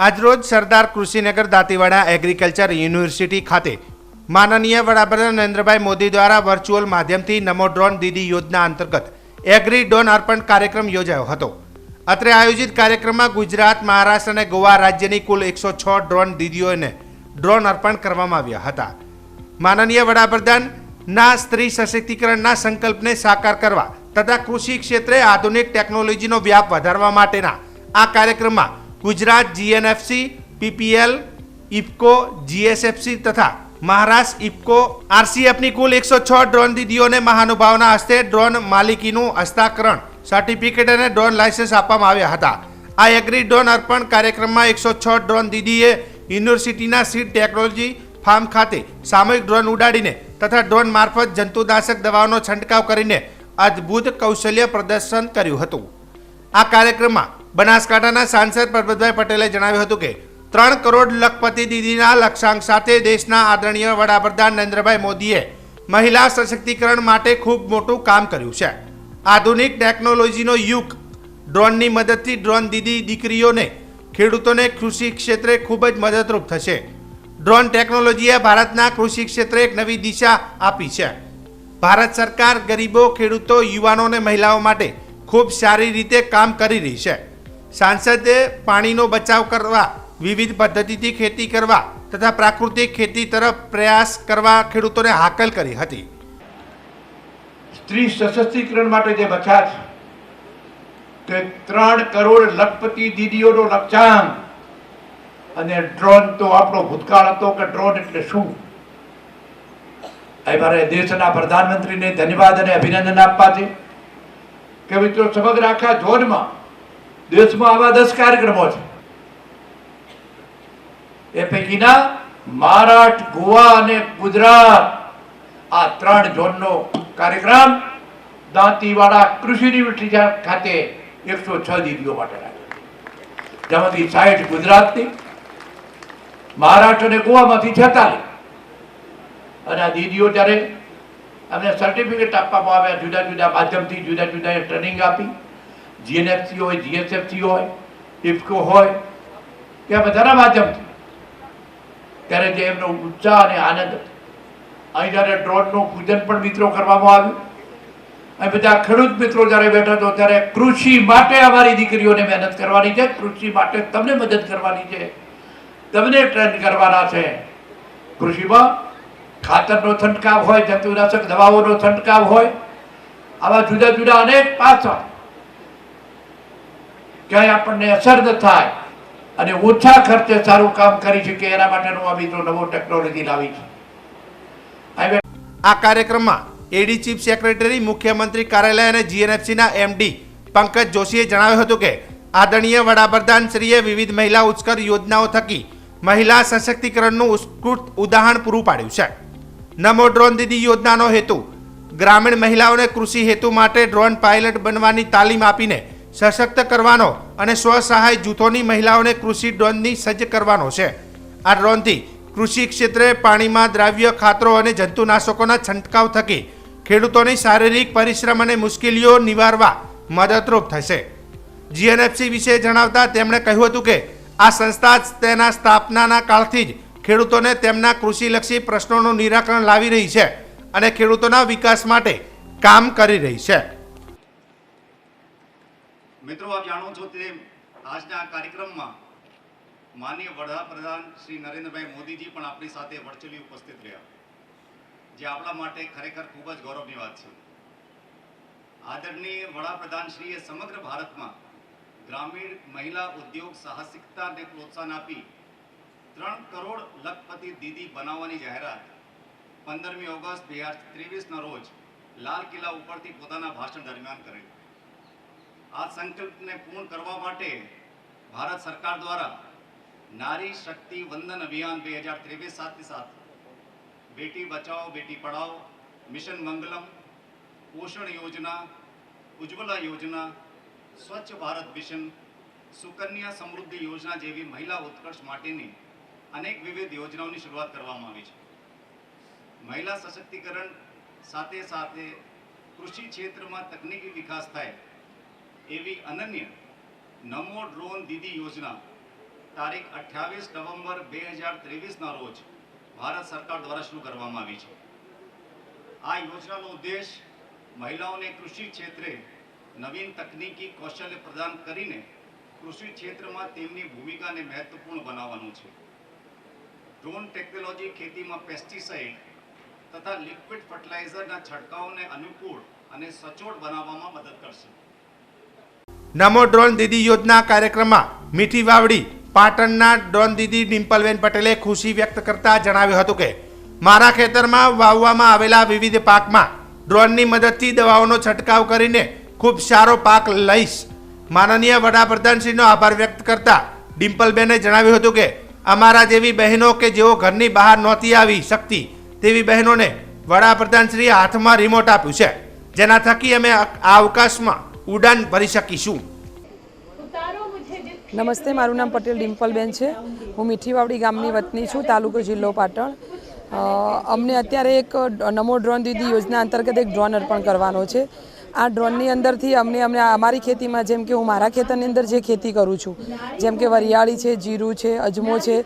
આજરોજ Sardar Krushinagar Dantiwada agriculture university ખાતે માનનીય વડાપ્રધાન નરેન્દ્રભાઈ મોદી દ્વારા વર્ચ્યુઅલ માધ્યમથી નમો ડ્રોન દીદી યોજના અંતર્ગત એગ્રી ડ્રોન અર્પણ કાર્યક્રમ યોજાયો હતો. અત્રે આયોજિત કાર્યક્રમમાં ગુજરાત, મહારાષ્ટ્ર અને ગોવા રાજ્યની કુલ એકસો છ ડ્રોન દીદીઓને ડ્રોન અર્પણ કરવામાં આવ્યા હતા. માનનીય વડાપ્રધાનના સ્ત્રી સશક્તિકરણના સંકલ્પને સાકાર કરવા તથા કૃષિ ક્ષેત્રે આધુનિક ટેકનોલોજીનો વ્યાપ વધારવા માટેના આ કાર્યક્રમમાં Gujarat GNFC, PPL, IFFCO, GSFC તથા મહારાષ્ટ્ર ઇફકો, આરસીએફની કુલ એકસો છ ડ્રોન દીદીઓને મહાનુભાવના હસ્તે ડ્રોન માલિકીનું હસ્તાકરણ, સર્ટિફિકેટ અને ડ્રોન લાયસન્સ આપવામાં આવ્યા હતા. આ એગ્રી ડ્રોન અર્પણ કાર્યક્રમમાં એકસો છ ડ્રોન દીદીએ યુનિવર્સિટીના સીડ ટેકનોલોજી ફાર્મ ખાતે સામૂહિક ડ્રોન ઉડાડીને તથા ડ્રોન મારફત જંતુનાશક દવાઓનો છંટકાવ કરીને અદ્ભુત કૌશલ્ય પ્રદર્શન કર્યું હતું. આ કાર્યક્રમમાં બનાસકાંઠાના સાંસદ પરબતભાઈ પટેલે જણાવ્યું હતું કે, ત્રણ કરોડ લખપતિ દીદીના લક્ષ્યાંક સાથે દેશના આદરણીય વડાપ્રધાન નરેન્દ્રભાઈ મોદીએ મહિલા સશક્તિકરણ માટે ખૂબ મોટું કામ કર્યું છે. આધુનિક ટેકનોલોજીનો યુગ. ડ્રોનની મદદથી ડ્રોન દીદી દીકરીઓને, ખેડૂતોને કૃષિ ક્ષેત્રે ખૂબ જ મદદરૂપ થશે. ડ્રોન ટેકનોલોજીએ ભારતના કૃષિ ક્ષેત્રે એક નવી દિશા આપી છે. ભારત સરકાર ગરીબો, ખેડૂતો યુવાનો અને મહિલાઓ માટે ખૂબ સારી રીતે કામ કરી રહી છે. સાંસદે પાણીનો બચાવ કરવા, વિવિધ પદ્ધતિથી ખેતી કરવા તથા પ્રાકૃતિક ખેતી તરફ પ્રયાસ કરવા ખેડૂતોને હાકલ કરી હતી. સ્ત્રી સશક્તિકરણ માટે જે બચાવ તે ત્રણ કરોડ લખપતિ દીદીઓનો લક્ષ્યાંક અને ડ્રોન તો આપણો ભૂતકાળ હતો કે ડ્રોન એટલે શું? એ મારે દેશના પ્રધાનમંત્રીને ધન્યવાદ અને અભિનંદન આપવા છે. કે મિત્રો, સમગ્ર આખા ઝોનમાં દેશમાં આવા દસ કાર્યક્રમો છે. એ પૈકીના મહારાષ્ટ્ર ગોવા અને ગુજરાત, આ ત્રણ ઝોનનો કાર્યક્રમ દાંતીવાડા કૃષિ યુનિવર્સિટી ખાતે એકસો છ દીદીઓ માટે જેમાંથી સાઠ ગુજરાતની મહારાષ્ટ્ર અને ગોવામાંથી છેતાલીસ. અને આ દીદીઓ જ્યારે અમને સર્ટિફિકેટ આપવામાં આવ્યા, જુદા જુદા માધ્યમથી જુદા જુદા ટ્રેનિંગ આપી જીએનએફસી હોય જીએસએફસી હોય ઇફકો હોય ત્યાં બધાના માધ્યમથી. ત્યારે જે એમનો ઉત્સાહ અને આનંદ. અહીં જ્યારે ડ્રોનનું પૂજન પણ મિત્રો કરવામાં આવ્યું. અહીં બધા ખેડૂત મિત્રો જ્યારે બેઠા તો ત્યારે કૃષિ માટે અમારી દીકરીઓને મહેનત કરવાની છે. કૃષિ માટે તમને મદદ કરવાની છે. તમને ટ્રેન કરવાના છે. કૃષિમાં ખાતરનો છંટકાવ હોય, જંતુનાશક દવાઓનો છંટકાવ હોય, આવા જુદા જુદા અનેક પાસા ક્યાંય આપણને અસર થાય. અને ઓછા ખર્ચે સારું કામ કરી શકે એના માટેનો આ મિત્રો નવો ટેકનોલોજી લાવી છે. આ કાર્યક્રમમાં એડી ચીફ સેક્રેટરી મુખ્યમંત્રી કાર્યાલય અને જીએનએફસીના એમડી પંકજ જોશીએ જણાવ્યું હતું કે આદરણીય વડાપ્રધાન શ્રીએ વિવિધ મહિલા ઉત્કર યોજનાઓ થકી મહિલા સશક્તિકરણનું ઉત્કૃષ્ટ ઉદાહરણ પૂરું પાડ્યું છે. નમો ડ્રોન દીદી યોજનાનો હેતુ ગ્રામીણ મહિલાઓને કૃષિ હેતુ માટે ડ્રોન પાયલટ બનવાની તાલીમ આપીને સશક્ત કરવાનો અને સ્વસહાય જૂથોની મહિલાઓને કૃષિ ડ્રોનની સજ્જ કરવાનો છે. આ ડ્રોનથી કૃષિ ક્ષેત્રે પાણીમાં દ્રાવ્ય, ખાતરો અને જંતુનાશકોના છંટકાવ થકી ખેડૂતોની શારીરિક પરિશ્રમ અને મુશ્કેલીઓ નિવારવા મદદરૂપ થશે. જીએનએફસી વિશે જણાવતા તેમણે કહ્યું હતું કે, આ સંસ્થા તેના સ્થાપનાના કાળથી જ ખેડૂતોને તેમના કૃષિલક્ષી પ્રશ્નોનું નિરાકરણ લાવી રહી છે અને ખેડૂતોના વિકાસ માટે કામ કરી રહી છે. મિત્રો, આપ જાણો છો તે આજના કાર્યક્રમમાં માનીય વડાપ્રધાન શ્રી નરેન્દ્રભાઈ મોદીજી પણ આપણી સાથે વર્ચ્યુઅલી ઉપસ્થિત રહ્યા. જે આપણા માટે ખરેખર ખૂબ જ ગૌરવની વાત છે. આદરણીય વડાપ્રધાન શ્રીએ સમગ્ર ભારતમાં ગ્રામીણ મહિલા ઉદ્યોગ સાહસિકતાને પ્રોત્સાહન આપી ત્રણ કરોડ લખપતિ દીદી બનાવવાની જાહેરાત પંદરમી ઓગસ્ટ બે હજાર ત્રેવીસના રોજ લાલ કિલ્લા ઉપરથી પોતાના ભાષણ દરમિયાન કરેલ. આ સંકલ્પને પૂર્ણ કરવા માટે ભારત સરકાર દ્વારા નારી શક્તિ વંદન અભિયાન બે હજાર ત્રેવીસ સાથે સાથે બેટી બચાવો, બેટી પઢાઓ, મિશન મંગલમ, પોષણ યોજના, ઉજ્જવલા યોજના, સ્વચ્છ ભારત મિશન, સુકન્યા સમૃદ્ધિ યોજના જેવી મહિલા ઉત્કર્ષ માટેની અનેક વિવિધ યોજનાઓની શરૂઆત કરવામાં આવી છે. મહિલા સશક્તિકરણ સાથે સાથે કૃષિ ક્ષેત્રમાં તકનીકી વિકાસ થાય એવી અનન્ય નમો ડ્રોન દીદી યોજના તારીખ અઠ્યાવીસ નવેમ્બર બે હજાર ત્રેવીસના રોજ ભારત સરકાર દ્વારા શરૂ કરવામાં આવી છે. આ યોજનાનો ઉદ્દેશ મહિલાઓને કૃષિ ક્ષેત્રે નવીન તકનીકી કૌશલ્ય પ્રદાન કરીને કૃષિ ક્ષેત્રમાં તેમની ભૂમિકાને મહત્વપૂર્ણ બનાવવાનું છે. ડ્રોન ટેકનોલોજી ખેતીમાં પેસ્ટિસાઇડ તથા લિક્વિડ ફર્ટિલાઇઝરના છંટકાવને અનુકૂળ અને સચોટ બનાવવામાં મદદ કરશે. નમો ડ્રોન દીદી યોજના કાર્યક્રમમાં મીઠી વાવડી, પાટણના ડ્રોન દીદી ડિમ્પલબેન પટેલે ખુશી વ્યક્ત કરતા જણાવ્યું હતું કે, મારા ખેતરમાં વાવવામાં આવેલા વિવિધ પાકમાં ડ્રોનની મદદથી દવાઓનો છંટકાવ કરીને ખૂબ સારો પાક લઈશ. માનનીય વડાપ્રધાનશ્રીનો આભાર વ્યક્ત કરતા ડિમ્પલબેને જણાવ્યું હતું કે, અમારા જેવી બહેનો કે જેઓ ઘરની બહાર નહોતી આવી શકતી, તેવી બહેનોને વડાપ્રધાનશ્રીએ હાથમાં રિમોટ આપ્યું છે. જેના થકી અમે આ અવકાશમાં ઉડાન ભરી શકીશું. નમસ્તે મારું નામ પટેલ ડિમ્પલબેન છે. હું મીઠીવાવડી ગામની વતની છું તાલુકો જિલ્લો પાટણ. અમને અત્યારે એક નમો ડ્રોન દીદી યોજના અંતર્ગત એક ડ્રોન અર્પણ કરવાનો છે. આ ડ્રોનની અંદરથી અમને અમને અમારી ખેતીમાં જેમ કે હું મારા ખેતરની અંદર જે ખેતી કરું છું જેમ કે વરિયાળી છે જીરું છે અજમો છે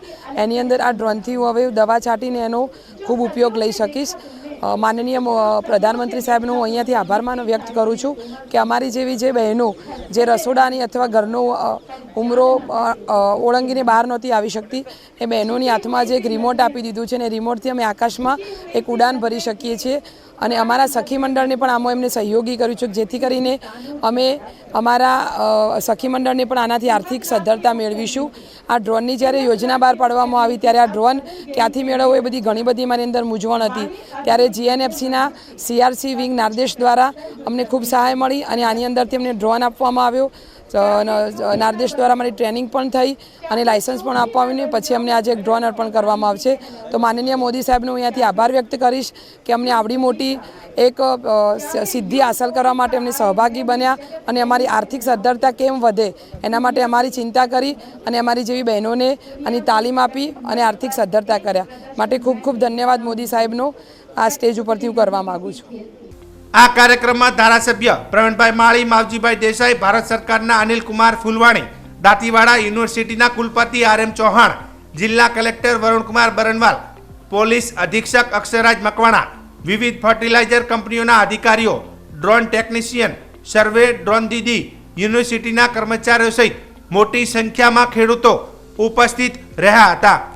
એની અંદર આ ડ્રોનથી હું હવે દવા છાંટીને એનો ખૂબ ઉપયોગ લઈ શકીશ. માનનીય પ્રધાનમંત્રી સાહેબનો હું અહીંયાથી આભાર માન વ્યક્ત કરું છું કે અમારી જેવી જે બહેનો, જે રસોડાની અથવા ઘરનો ઉમરો ઓળંગીને બહાર નહોતી આવી શકતી, એ બહેનોની હાથમાં જે એક રિમોટ આપી દીધું છે ને રિમોટથી અમે આકાશમાં એક ઉડાન ભરી શકીએ છીએ અને અમારા સખી મંડળને પણ આમાં એમને સહયોગી કર્યું છે, જેથી કરીને અમે અમારા સખી મંડળને પણ આનાથી આર્થિક સદ્ધરતા મેળવીશું. આ ડ્રોનની જ્યારે યોજના બહાર પાડવામાં આવી, ત્યારે આ ડ્રોન ક્યાંથી મેળવવો એ બધી ઘણી બધી મારી અંદર મૂંઝવણ હતી. ત્યારે જીએનએફસીના સીઆરસી વિંગ નારદેશ દ્વારા અમને ખૂબ સહાય મળી અને આની અંદરથી અમને ડ્રોન આપવામાં આવ્યો. નારદેશ દ્વારા મારી ટ્રેનિંગ પણ થઈ અને લાયસન્સ પણ આપવામાં આવ્યું પછી અમને આજે એક ડ્રોન અર્પણ કરવામાં આવશે. તો માનનીય મોદી સાહેબનો હું અહીંયાથી આભાર વ્યક્ત કરીશ કે અમને આવડી મોટી એક સિદ્ધિ હાંસલ કરવા માટે અમને સહભાગી બન્યા અને અમારી આર્થિક સદ્ધરતા કેમ વધે એના માટે અમારી ચિંતા કરી અને અમારી જેવી બહેનોને આની તાલીમ આપી અને આર્થિક સદ્ધરતા કર્યા. માટે ખૂબ ખૂબ ધન્યવાદ મોદી સાહેબનો. આ સ્ટેજ ઉપરથી હું કરવા માગું છું. આ કાર્યક્રમમાં ધારાસભ્ય પ્રવીણભાઈ માળી, માવજીભાઈ દેસાઈ, ભારત સરકારના અનિલ કુમાર ફુલવાણી, દાંતીવાડા યુનિવર્સિટીના કુલપતિ આર એમ ચૌહાણ, જિલ્લા કલેક્ટર વરુણકુમાર બરનવાલ, પોલીસ અધિક્ષક અક્ષરાજ મકવાણા, વિવિધ ફર્ટિલાઇઝર કંપનીઓના અધિકારીઓ, drone technician, survey drone Didi, યુનિવર્સિટીના કર્મચારીઓ સહિત મોટી સંખ્યામાં ખેડૂતો ઉપસ્થિત રહ્યા હતા.